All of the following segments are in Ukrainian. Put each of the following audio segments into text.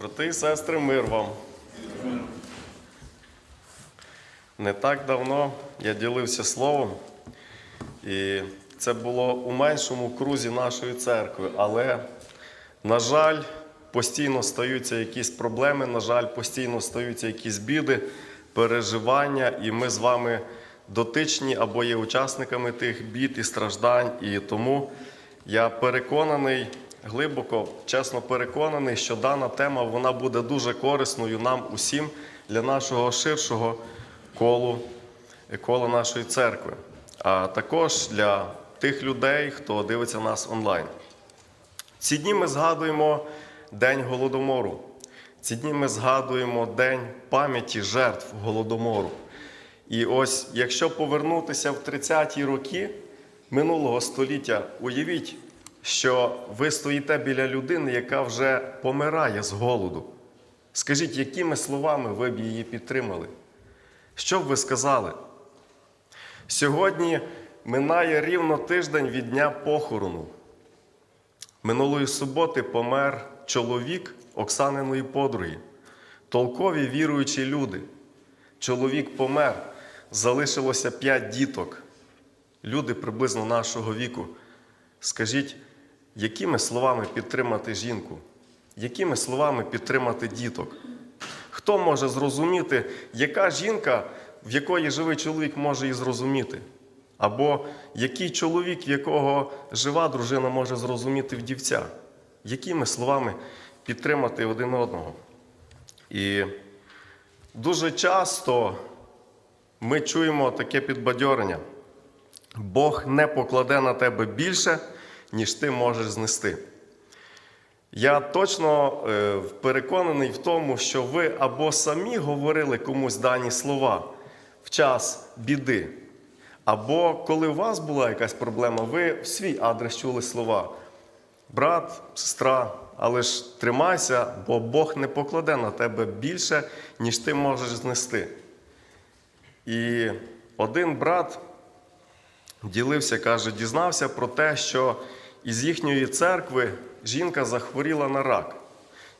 Брати і сестри, мир вам. Не так давно я ділився словом, і це було у меншому крузі нашої церкви. Але, на жаль, постійно стаються якісь проблеми, на жаль, постійно стаються якісь біди, переживання, і ми з вами дотичні або є учасниками тих бід і страждань. І тому я переконаний, глибоко, чесно переконаний, що дана тема вона буде дуже корисною нам усім для нашого ширшого колу, кола нашої церкви, а також для тих людей, хто дивиться нас онлайн. Ці дні ми згадуємо День Голодомору. Ці дні ми згадуємо День пам'яті жертв Голодомору. І ось, якщо повернутися в 30-ті роки минулого століття, уявіть, що ви стоїте біля людини, яка вже помирає з голоду. Скажіть, якими словами ви б її підтримали? Що б ви сказали? Сьогодні минає рівно тиждень від дня похорону. Минулої суботи помер чоловік Оксаниної подруги, толкові віруючі люди. Чоловік помер, залишилося п'ять діток, люди приблизно нашого віку. Скажіть, якими словами підтримати жінку? Якими словами підтримати діток? Хто може зрозуміти, яка жінка, в якої живий чоловік, може її зрозуміти? Або який чоловік, в якого жива дружина, може зрозуміти вдівця? Якими словами підтримати один одного? І дуже часто ми чуємо таке підбадьорення: Бог не покладе на тебе більше, ніж ти можеш знести. Я точно е, переконаний в тому, що ви або самі говорили комусь дані слова в час біди, або коли у вас була якась проблема, ви в свій адрес чули слова. Брат, сестра, але ж тримайся, бо Бог не покладе на тебе більше, ніж ти можеш знести. І один брат ділився, каже, дізнався про те, що із їхньої церкви жінка захворіла на рак.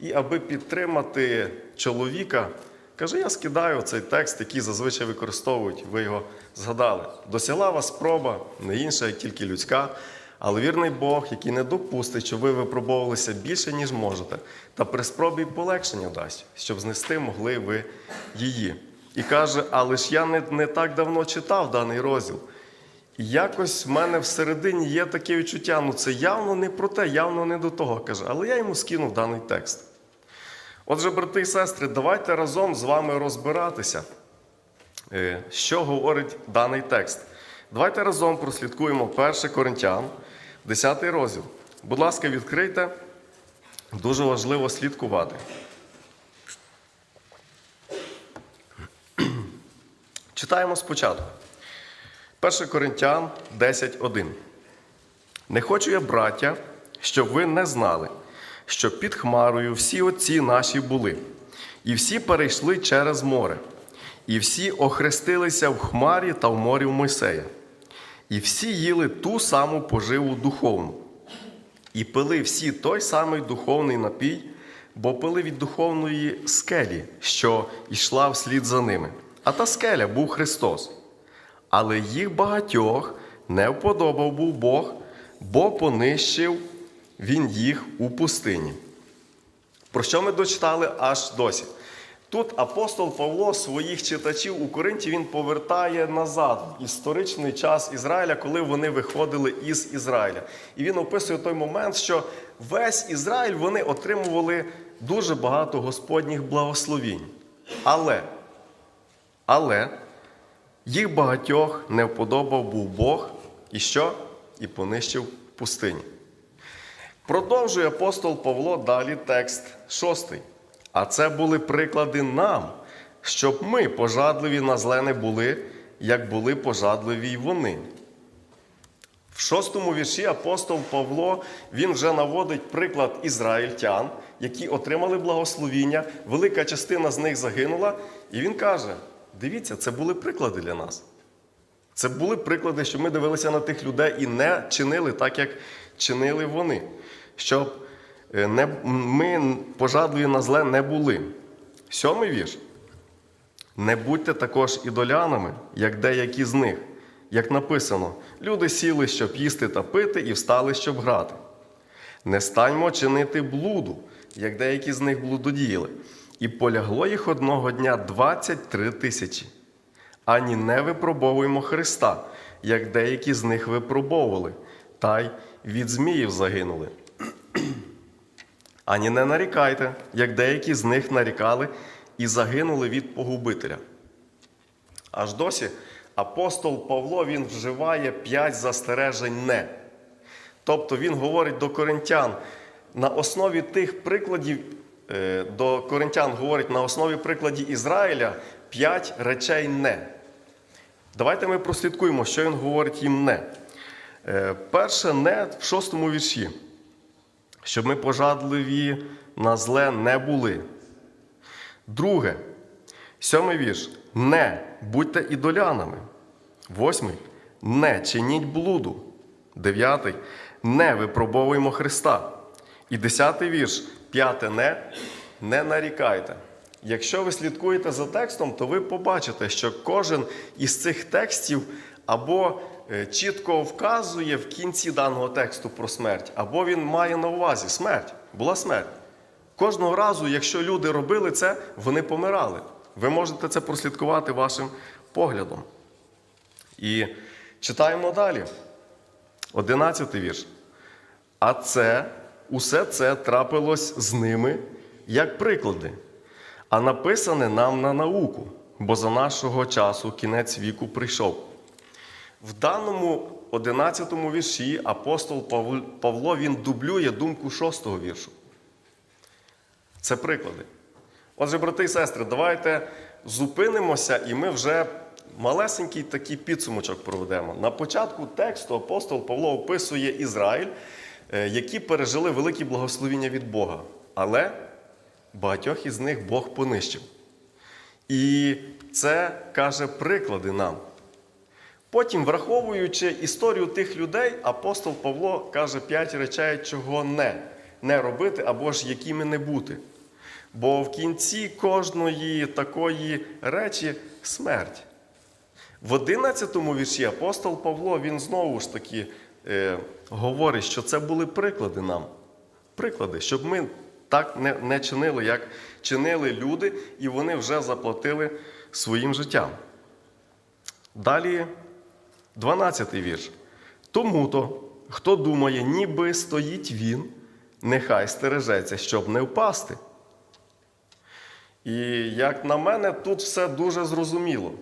І аби підтримати чоловіка, каже, я скидаю цей текст, який зазвичай використовують, ви його згадали. Досягла вас спроба, не інша, як тільки людська, але вірний Бог, який не допустить, щоб ви випробовувалися більше, ніж можете, та при спробі полегшення дасть, щоб знести могли ви її. І каже, але ж я не, не так давно читав даний розділ. Якось в мене всередині є таке відчуття, ну це явно не про те, явно не до того каже, але я йому скинув даний текст. Отже, брати і сестри, давайте разом з вами розбиратися, е, що говорить даний текст. Давайте разом прослідкуємо 1 Коринтян, 10 розділ. Будь ласка, відкрийте. Дуже важливо слідкувати. Читаємо спочатку. 1 Коринтян 10.1. Не хочу я, браття, щоб ви не знали, що під Хмарою всі отці наші були, і всі перейшли через море, і всі охрестилися в Хмарі та в морі в Мойсея, і всі їли ту саму поживу духовну, і пили всі той самий духовний напій, бо пили від духовної скелі, що йшла вслід за ними. А та скеля був Христос. Але їх багатьох не вподобав був Бог, бо понищив Він їх у пустині. Про що ми дочитали аж досі? Тут апостол Павло своїх читачів у Коринті він повертає назад в історичний час Ізраїля, коли вони виходили із Ізраїля. І він описує той момент, що весь Ізраїль вони отримували дуже багато Господніх благословінь. Але, але їх багатьох не вподобав був Бог і що? І понищив пустині. Продовжує апостол Павло далі текст шостий. А це були приклади нам, щоб ми пожадливі на зле не були, як були пожадливі й вони. В шостому вірші апостол Павло він вже наводить приклад ізраїльтян, які отримали благословіння, велика частина з них загинула, і він каже: дивіться, це були приклади для нас. Це були приклади, що ми дивилися на тих людей і не чинили так, як чинили вони. Щоб е, не, ми пожадливі на зле не були. Сьомий вірш. Не будьте також ідолянами, як деякі з них. Як написано, люди сіли, щоб їсти та пити, і встали, щоб грати. Не станьмо чинити блуду, як деякі з них блудодіяли, і полягло їх одного дня 23 тисячі. Ані не випробовуємо Христа, як деякі з них випробовували, та й від зміїв загинули. Ані не нарікайте, як деякі з них нарікали і загинули від погубителя. Аж досі апостол Павло він вживає п'ять застережень не. Тобто він говорить до коринтян на основі тих прикладів, до коринтян говорить на основі прикладів Ізраїля п'ять речей не. Давайте ми прослідкуємо, що він говорить їм не. Е, Перше не в шостому вірші. Щоб ми пожадливі на зле не були. Друге, сьомий вірш. Не будьте ідолянами. Восьмий. Не чиніть блуду. Дев'ятий. Не випробовуємо Христа. І десятий вірш. П'яте не. Не нарікайте. Якщо ви слідкуєте за текстом, то ви побачите, що кожен із цих текстів або е, чітко вказує в кінці даного тексту про смерть, або він має на увазі смерть. Була смерть. Кожного разу, якщо люди робили це, вони помирали. Ви можете це прослідкувати вашим поглядом. І читаємо далі. Одинадцятий вірш. А це, усе це трапилось з ними як приклади, а написане нам на науку, бо за нашого часу кінець віку прийшов. В даному 11 вірші апостол Павло він дублює думку 6 віршу. Це приклади. Отже, брати і сестри, давайте зупинимося, і ми вже малесенький такий підсумочок проведемо. На початку тексту апостол Павло описує Ізраїль, які пережили великі благословіння від Бога. Але багатьох із них Бог понищив. І це каже приклади нам. Потім, враховуючи історію тих людей, апостол Павло каже п'ять речей, чого не, не робити або ж якими не бути. Бо в кінці кожної такої речі смерть. В 11 вірші апостол Павло він знову ж таки е, говорить, що це були приклади нам. Приклади, щоб ми так не, не чинили, як чинили люди, і вони вже заплатили своїм життям. Далі 12-й вірш. Тому-то, хто думає, ніби стоїть він, нехай стережеться, щоб не впасти. І як на мене, тут все дуже зрозуміло.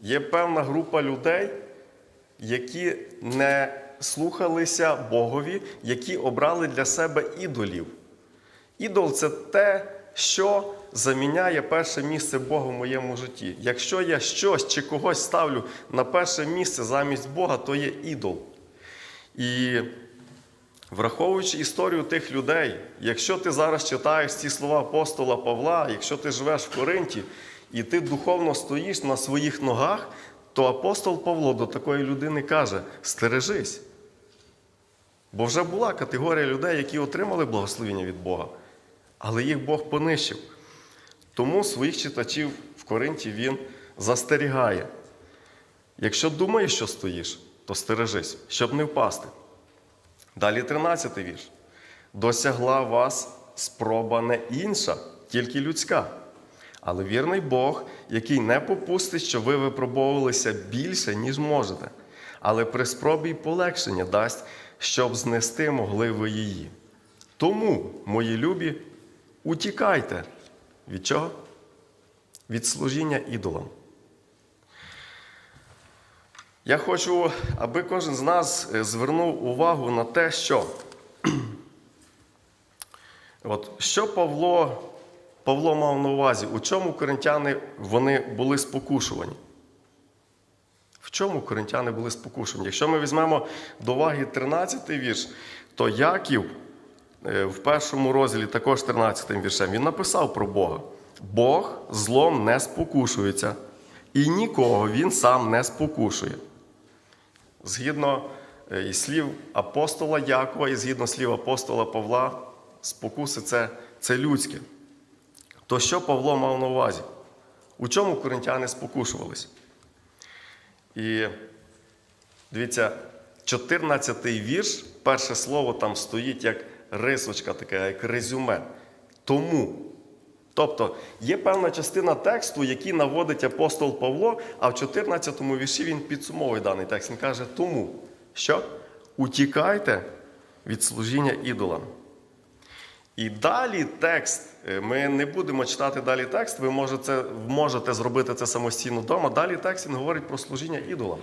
Є певна група людей, які не слухалися Богові, які обрали для себе ідолів. Ідол це те, що заміняє перше місце Бога в моєму житті. Якщо я щось чи когось ставлю на перше місце замість Бога, то є ідол. І враховуючи історію тих людей, якщо ти зараз читаєш ці слова апостола Павла, якщо ти живеш в Коринті і ти духовно стоїш на своїх ногах, то апостол Павло до такої людини каже: стережись. Бо вже була категорія людей, які отримали благословення від Бога, але їх Бог понищив. Тому своїх читачів в Коринті він застерігає. Якщо думаєш, що стоїш, то стережись, щоб не впасти. Далі 13 вірш. Досягла вас спроба не інша, тільки людська. Але вірний Бог, який не попустить, що ви випробовувалися більше, ніж можете, але при спробі й полегшення дасть, щоб знести могли ви її. Тому, мої любі, утікайте. Від чого? Від служіння ідолам. Я хочу, аби кожен з нас е, звернув увагу на те, що От, що Павло, Павло мав на увазі, у чому коринтяни вони були спокушувані? В чому коринтяни були спокушені? Якщо ми візьмемо до уваги 13 вірш, то Яків е, в першому розділі, також 13 віршем, він написав про Бога. Бог злом не спокушується, і нікого він сам не спокушує. Згідно е, із слів апостола Якова і згідно слів апостола Павла, спокуси це, це людське. То що Павло мав на увазі? У чому коринтяни спокушувались? І дивіться, 14-й вірш, перше слово там стоїть як рисочка, така, як резюме. Тому. Тобто є певна частина тексту, який наводить апостол Павло, а в 14-му вірші він підсумовує даний текст. Він каже, тому що утікайте від служіння ідолам. І далі текст, е, ми не будемо читати далі текст, ви можете, можете зробити це самостійно вдома. Далі текст він говорить про служіння ідолам.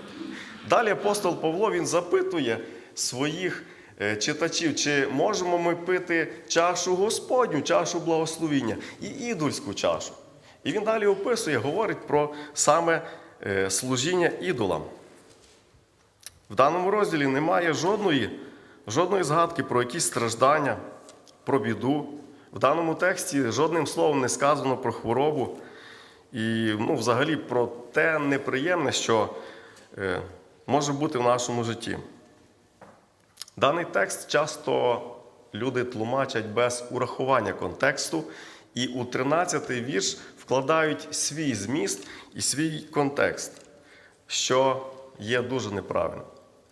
Далі апостол Павло він запитує своїх е, читачів, чи можемо ми пити чашу Господню, чашу благословіння і ідольську чашу. І він далі описує, говорить про саме е, служіння ідолам. В даному розділі немає жодної, жодної згадки про якісь страждання, про біду. В даному тексті жодним словом не сказано про хворобу і ну, взагалі про те неприємне, що е, може бути в нашому житті. Даний текст часто люди тлумачать без урахування контексту, і у 13-й вірш вкладають свій зміст і свій контекст, що є дуже неправильно.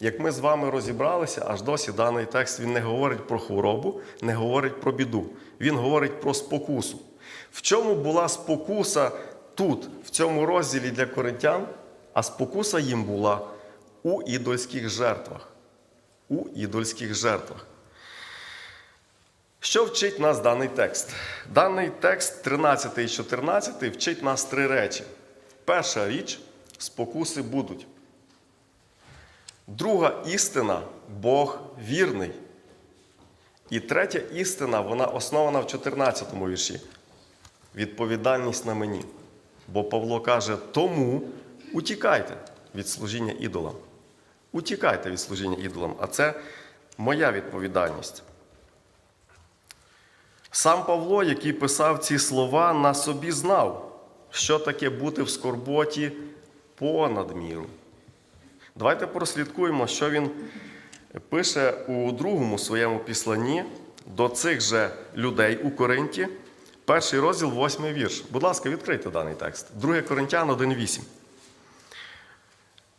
Як ми з вами розібралися, аж досі даний текст він не говорить про хворобу, не говорить про біду. Він говорить про спокусу. В чому була спокуса тут, в цьому розділі для коринтян, а спокуса їм була у ідольських жертвах. У ідольських жертвах. Що вчить нас даний текст? Даний текст 13 і 14 вчить нас три речі. Перша річ спокуси будуть. Друга істина Бог вірний. І третя істина, вона основана в 14 му вірші. Відповідальність на мені. Бо Павло каже: тому утікайте від служіння ідолам. Утікайте від служіння ідолам. А це моя відповідальність. Сам Павло, який писав ці слова, на собі знав, що таке бути в скорботі понад міру. Давайте прослідкуємо, що він пише у другому своєму післанні до цих же людей у Коринті, перший розділ, восьмий вірш. Будь ласка, відкрийте даний текст. 2 Коринтян 1,8.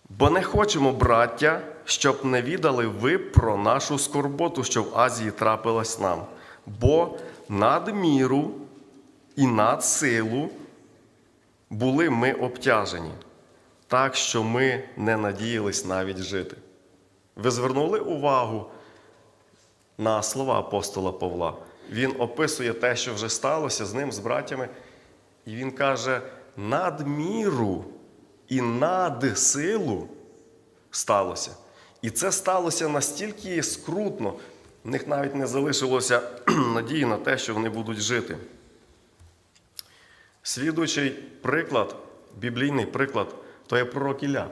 Бо не хочемо, браття, щоб не відали ви про нашу скорботу, що в Азії трапилась нам, бо надміру і над силу були ми обтяжені, так що ми не надіялись навіть жити. Ви звернули увагу на слова апостола Павла. Він описує те, що вже сталося з ним, з братями, і він каже: надміру і над силу сталося. І це сталося настільки скрутно, в них навіть не залишилося надії на те, що вони будуть жити. Слідуючий приклад, біблійний приклад, то є пророк Ілля.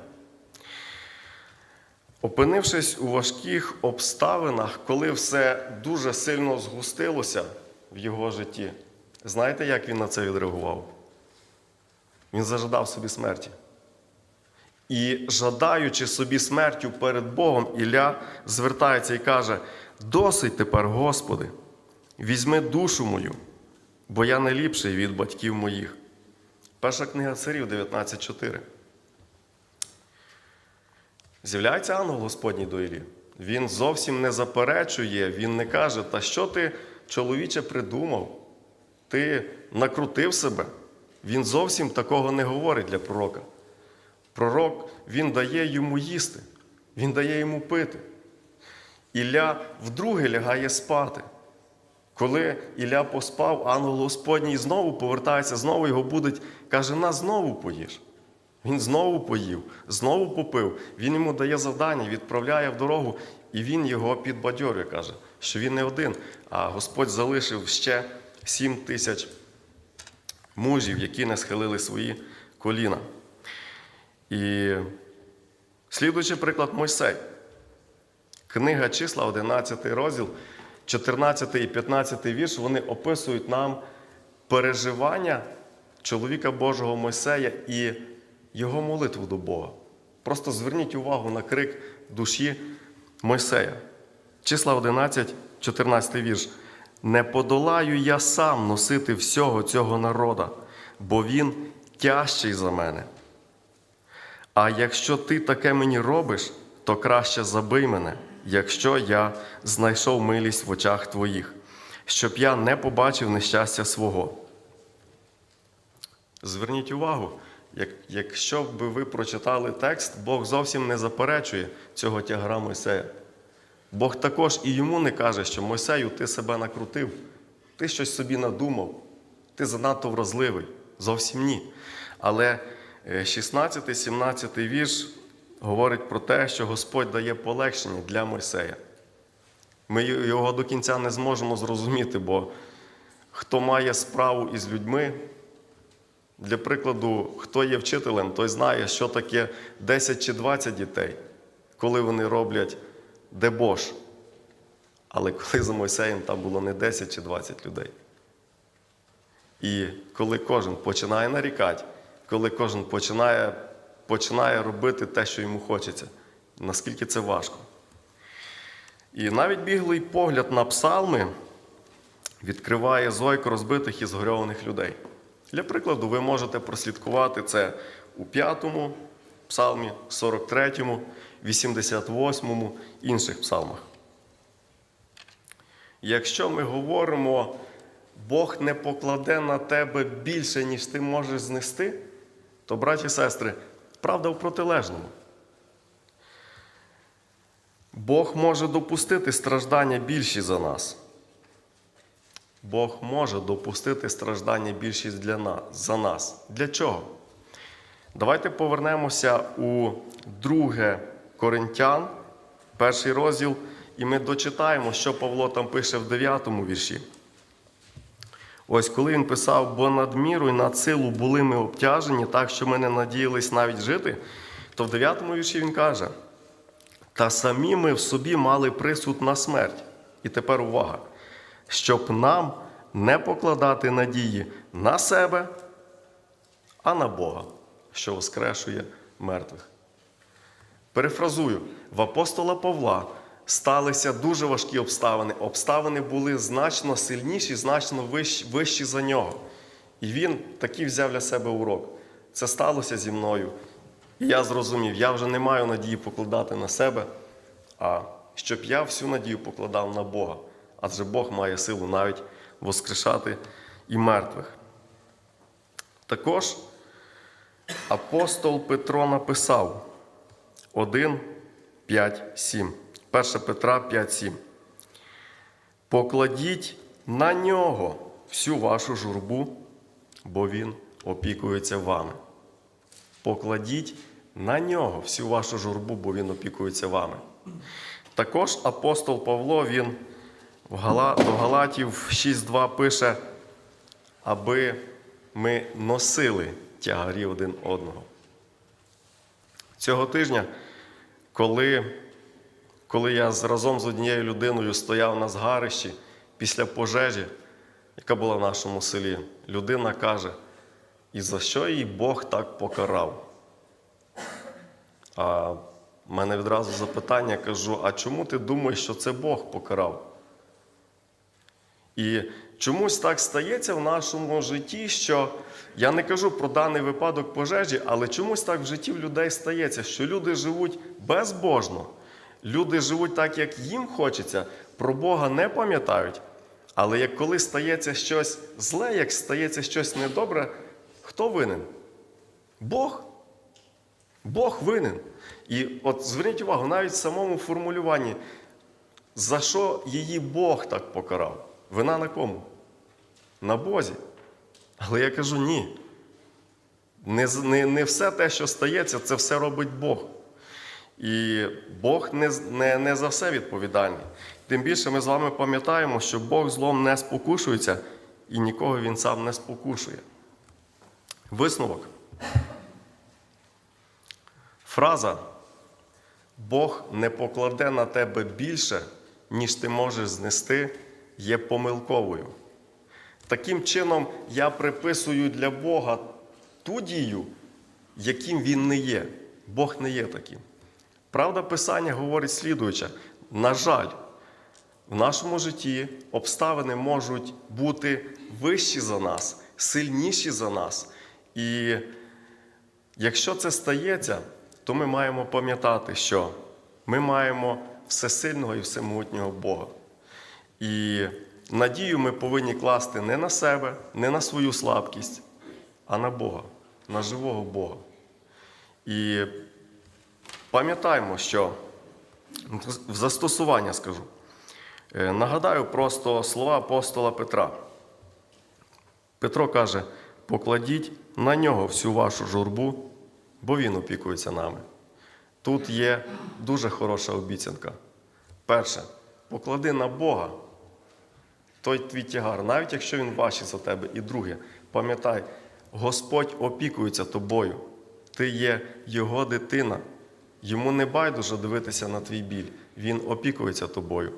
Опинившись у важких обставинах, коли все дуже сильно згустилося в його житті, знаєте, як він на це відреагував? Він зажадав собі смерті. І, жадаючи собі смертю перед Богом, Ілля звертається і каже: Досить тепер, Господи, візьми душу мою, бо я не ліпший від батьків моїх. Перша книга царів 19.4. З'являється ангел Господній до Іллі. Він зовсім не заперечує, він не каже, та що ти, чоловіче, придумав? Ти накрутив себе. Він зовсім такого не говорить для пророка. Пророк він дає йому їсти, він дає йому пити. Ілля вдруге лягає спати. Коли Ілля поспав, ангел Господній знову повертається, знову його будить, каже: на знову поїж. Він знову поїв, знову попив. Він йому дає завдання, відправляє в дорогу, і він його підбадьорює, каже, що він не один, а Господь залишив ще сім тисяч мужів, які не схилили свої коліна. І слідуючий приклад Мойсей. Книга числа, 11 розділ, 14 і 15 вірш, вони описують нам переживання чоловіка Божого Мойсея і його молитву до Бога. Просто зверніть увагу на крик душі Мойсея. Числа 11, 14 вірш. не подолаю я сам носити всього цього народа, бо він тяжчий за мене. А якщо ти таке мені робиш, то краще забий мене, якщо я знайшов милість в очах твоїх, щоб я не побачив нещастя свого. Зверніть увагу, якщо б ви прочитали текст, Бог зовсім не заперечує цього тягара Мойсея. Бог також і йому не каже, що Мойсею ти себе накрутив, ти щось собі надумав, ти занадто вразливий. Зовсім ні. Але 16-17 вірш говорить про те, що Господь дає полегшення для Мойсея. Ми його до кінця не зможемо зрозуміти, бо хто має справу із людьми, для прикладу, хто є вчителем, той знає, що таке 10 чи 20 дітей, коли вони роблять дебош. Але коли за Мойсеєм там було не 10 чи 20 людей. І коли кожен починає нарікати, коли кожен починає, починає робити те, що йому хочеться, наскільки це важко. І навіть біглий погляд на псалми відкриває зойк розбитих і згорьованих людей. Для прикладу, ви можете прослідкувати це у 5-му псалмі, 43-му, 88-му, інших псалмах. Якщо ми говоримо, Бог не покладе на тебе більше, ніж ти можеш знести, то, браті і сестри, правда в протилежному. Бог може допустити страждання більші за нас. Бог може допустити страждання більшість для нас, за нас. Для чого? Давайте повернемося у 2 Коринтян, перший розділ, і ми дочитаємо, що Павло там пише в 9 вірші. Ось коли він писав, бо надміру і над силу були ми обтяжені, так що ми не надіялись навіть жити, то в 9 вірші він каже: та самі ми в собі мали присуд на смерть. І тепер увага, щоб нам не покладати надії на себе, а на Бога, що воскрешує мертвих. Перефразую, в апостола Павла сталися дуже важкі обставини. Обставини були значно сильніші, значно вищі, вищі за нього. І він таки взяв для себе урок. Це сталося зі мною. І я зрозумів, я вже не маю надії покладати на себе, а щоб я всю надію покладав на Бога. Адже Бог має силу навіть воскрешати і мертвих. Також апостол Петро написав 1, 5, 7. 1 Петра 5, 7. Покладіть на нього всю вашу журбу, бо він опікується вами. Покладіть на нього всю вашу журбу, бо він опікується вами. Також апостол Павло він в до Галатів 6.2 пише, аби ми носили тягарі один одного. Цього тижня, коли, коли я разом з однією людиною стояв на згарищі після пожежі, яка була в нашому селі, людина каже, і за що її Бог так покарав? А в мене відразу запитання кажу: а чому ти думаєш, що це Бог покарав? І чомусь так стається в нашому житті, що я не кажу про даний випадок пожежі, але чомусь так в житті в людей стається, що люди живуть безбожно, люди живуть так, як їм хочеться, про Бога не пам'ятають. Але як коли стається щось зле, як стається щось недобре, хто винен? Бог. Бог винен. І от зверніть увагу, навіть в самому формулюванні, за що її Бог так покарав? Вина на кому? На Бозі. Але я кажу ні. Не, не, не все те, що стається, це все робить Бог. І Бог не, не, не за все відповідальний. Тим більше ми з вами пам'ятаємо, що Бог злом не спокушується і нікого він сам не спокушує. Висновок. Фраза Бог не покладе на тебе більше, ніж ти можеш знести, є помилковою. Таким чином, я приписую для Бога ту дію, яким Він не є. Бог не є таким. Правда, Писання говорить слідуюче: на жаль, в нашому житті обставини можуть бути вищі за нас, сильніші за нас. І якщо це стається, то ми маємо пам'ятати, що ми маємо всесильного і всемогутнього Бога. І надію ми повинні класти не на себе, не на свою слабкість, а на Бога, на живого Бога. І пам'ятаємо, що в застосування скажу. Е, Нагадаю просто слова апостола Петра. Петро каже: покладіть на нього всю вашу журбу, бо він опікується нами. Тут є дуже хороша обіцянка. Перше, поклади на Бога той твій тягар, навіть якщо він важчий за тебе. І друге, пам'ятай, Господь опікується тобою. Ти є Його дитина. Йому не байдуже дивитися на твій біль. Він опікується тобою.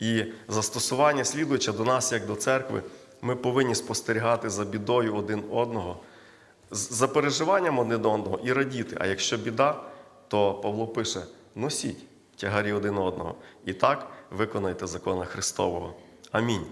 І застосування слідуючи до нас, як до церкви, ми повинні спостерігати за бідою один одного, за переживанням один одного і радіти. А якщо біда, то Павло пише: носіть тягарі один одного. І так виконайте закона Христового. Амінь.